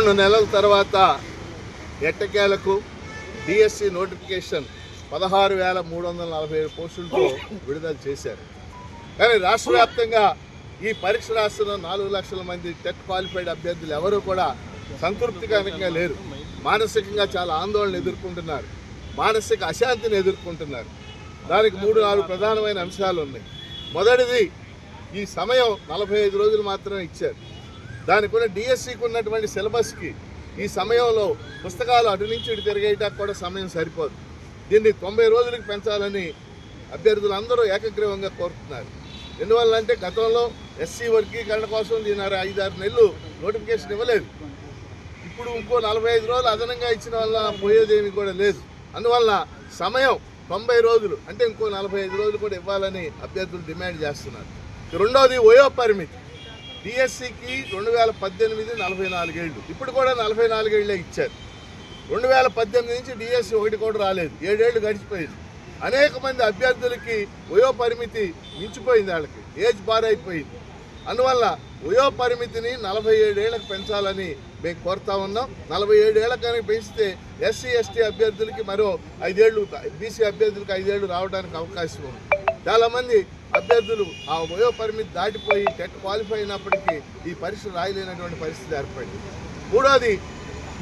పదకొండు నెలల తర్వాత ఎట్టకేలకు డిఎస్సి నోటిఫికేషన్ పదహారు వేల మూడు వందల నలభై ఏడు పోస్టులతో విడుదల చేశారు. కానీ రాష్ట్ర వ్యాప్తంగా ఈ పరీక్ష రాస్తున్న నాలుగు లక్షల మంది టెట్ క్వాలిఫైడ్ అభ్యర్థులు ఎవరూ కూడా సంతృప్తికరంగా లేరు. మానసికంగా చాలా ఆందోళన ఎదుర్కొంటున్నారు. మానసిక అశాంతిని ఎదుర్కొంటున్నారు. దానికి మూడు నాలుగు ప్రధానమైన అంశాలు ఉన్నాయి. మొదటిది ఈ సమయం నలభై ఐదు రోజులు మాత్రమే ఇచ్చారు. దానికి కూడా డిఎస్సికి ఉన్నటువంటి సిలబస్కి ఈ సమయంలో పుస్తకాలు అటు నుంచి ఇటు తిరిగేయటానికి కూడా సమయం సరిపోదు. దీన్ని తొంభై రోజులకు పెంచాలని అభ్యర్థులు అందరూ ఏకగ్రీవంగా కోరుతున్నారు. ఎందువల్ల అంటే గతంలో ఎస్సీ వర్గీకరణ కోసం దీని ఐదారు నెలలు నోటిఫికేషన్ ఇవ్వలేదు. ఇప్పుడు ఇంకో నలభై ఐదు రోజులు అదనంగా ఇచ్చిన వల్ల పోయేదేమీ కూడా లేదు. అందువల్ల సమయం తొంభై రోజులు అంటే ఇంకో నలభై ఐదు రోజులు కూడా ఇవ్వాలని అభ్యర్థులు డిమాండ్ చేస్తున్నారు. రెండవది వయో పరిమితి డిఎస్సికి రెండు వేల పద్దెనిమిది నలభై నాలుగేళ్ళు. ఇప్పుడు కూడా నలభై నాలుగేళ్ళే ఇచ్చారు. రెండు వేల పద్దెనిమిది నుంచి డిఎస్సి ఒకటి కూడా రాలేదు. ఏడేళ్ళు గడిచిపోయింది. అనేక మంది అభ్యర్థులకి వయోపరిమితి మించిపోయింది వాళ్ళకి. ఏజ్ బార్ అయిపోయింది. అందువల్ల వయోపరిమితిని నలభై ఏడేళ్ళకు పెంచాలని మేము కోరుతా ఉన్నాం. నలభై ఏడేళ్ళకు కనుక పెంచితే ఎస్సీ ఎస్టీ అభ్యర్థులకి మరో ఐదేళ్ళు బీసీ అభ్యర్థులకి ఐదేళ్ళు రావడానికి అవకాశం ఉంది. చాలామంది అభ్యర్థులు ఆ వయో పరిమితి దాటిపోయి టెట్ క్వాలిఫై అయినప్పటికీ ఈ పరీక్ష రాయలేనటువంటి పరిస్థితి ఏర్పడింది. మూడోది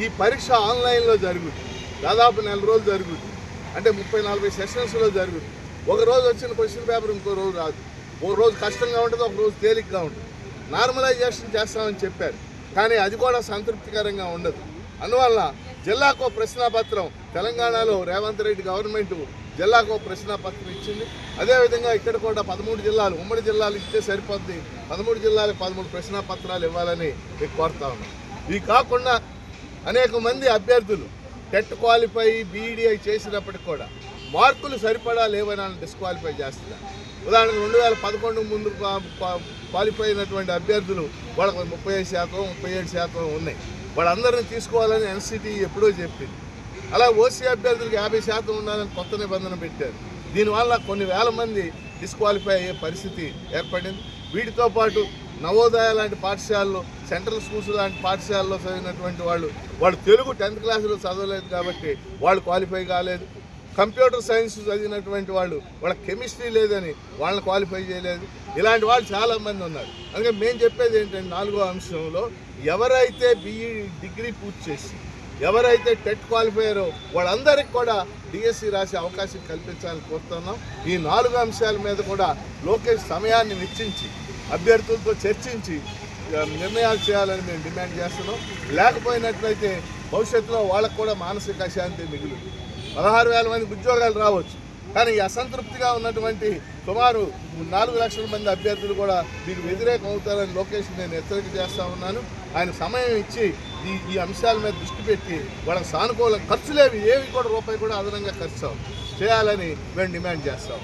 ఈ పరీక్ష ఆన్లైన్లో జరుగుతుంది దాదాపు నెల రోజులు జరుగుతుంది అంటే ముప్పై నలభై సెషన్స్లో జరుగుతుంది ఒక రోజు వచ్చిన క్వశ్చన్ పేపర్ ఇంకో రోజు రాదు. ఒక రోజు కష్టంగా ఉంటుంది ఒక రోజు తేలిగ్గా ఉంటుంది. నార్మలైజేషన్ చేస్తామని చెప్పారు. కానీ అది కూడా సంతృప్తికరంగా ఉండదు. అందువల్ల జిల్లాకు ప్రశ్నాపత్రం తెలంగాణలో రేవంత్ రెడ్డి గవర్నమెంట్ జిల్లాకు ప్రశ్న పత్రం ఇచ్చింది. అదేవిధంగా ఇక్కడ కూడా పదమూడు జిల్లాలు ఉమ్మడి జిల్లాలు ఇస్తే సరిపోద్ది. పదమూడు జిల్లాలకు పదమూడు ప్రశ్నాపత్రాలు ఇవ్వాలని మీకు కోరుతా ఉన్నాం. ఇవి కాకుండా అనేక మంది అభ్యర్థులు టెట్ క్వాలిఫై బీఈడిఐ చేసినప్పటికి కూడా మార్కులు సరిపడా లేవని డిస్క్వాలిఫై చేస్తున్నారు. ఉదాహరణకు రెండు వేల పదకొండు ముందు క్వాలిఫై అయినటువంటి అభ్యర్థులు వాళ్ళకు ముప్పై ఐదు శాతం ముప్పై ఏడు శాతం ఉన్నాయి. వాళ్ళందరినీ తీసుకోవాలని ఎన్సిటి ఎప్పుడో చెప్పింది. అలా ఓసీ అభ్యర్థులకు యాభై శాతం ఉండాలని కొత్త నిబంధన పెట్టారు. దీనివల్ల కొన్ని వేల మంది డిస్క్వాలిఫై అయ్యే పరిస్థితి ఏర్పడింది. వీటితో పాటు నవోదయ లాంటి పాఠశాలలో సెంట్రల్ స్కూల్స్ లాంటి పాఠశాలలో చదివినటువంటి వాళ్ళు వాళ్ళు తెలుగు టెన్త్ క్లాసులో చదవలేదు కాబట్టి వాళ్ళు క్వాలిఫై కాలేదు. కంప్యూటర్ సైన్స్ చదివినటువంటి వాళ్ళు వాళ్ళ కెమిస్ట్రీ లేదని వాళ్ళని క్వాలిఫై చేయలేదు. ఇలాంటి వాళ్ళు చాలామంది ఉన్నారు. అందుకే మేము చెప్పేది ఏంటంటే నాలుగో అంశంలో ఎవరైతే బీఈ డిగ్రీ పూర్తి చేసి ఎవరైతే టెట్ క్వాలిఫై వాళ్ళందరికీ కూడా డిఎస్సి రాసే అవకాశం కల్పించాలని కోరుతున్నాం. ఈ నాలుగు అంశాల మీద కూడా లోకేష్ సమయాన్ని వెచ్చించి అభ్యర్థులతో చర్చించి నిర్ణయాలు చేయాలని మేము డిమాండ్ చేస్తున్నాం. లేకపోయినట్లయితే భవిష్యత్తులో వాళ్ళకు కూడా మానసిక అశాంతి మిగిలి పదహారు వేల మందికి ఉద్యోగాలు రావచ్చు. కానీ ఈ అసంతృప్తిగా ఉన్నటువంటి సుమారు నాలుగు లక్షల మంది అభ్యర్థులు కూడా మీకు వ్యతిరేకం అవుతారని లోకేష్ నేను హెచ్చరిక చేస్తా ఉన్నాను. ఆయన సమయం ఇచ్చి ఈ ఈ అంశాల మీద దృష్టి పెట్టి వాళ్ళకి సానుకూల ఖర్చులేవి ఏవి కూడా రూపాయి కూడా అదనంగా ఖర్చు చేయాలని మేము డిమాండ్ చేస్తాం.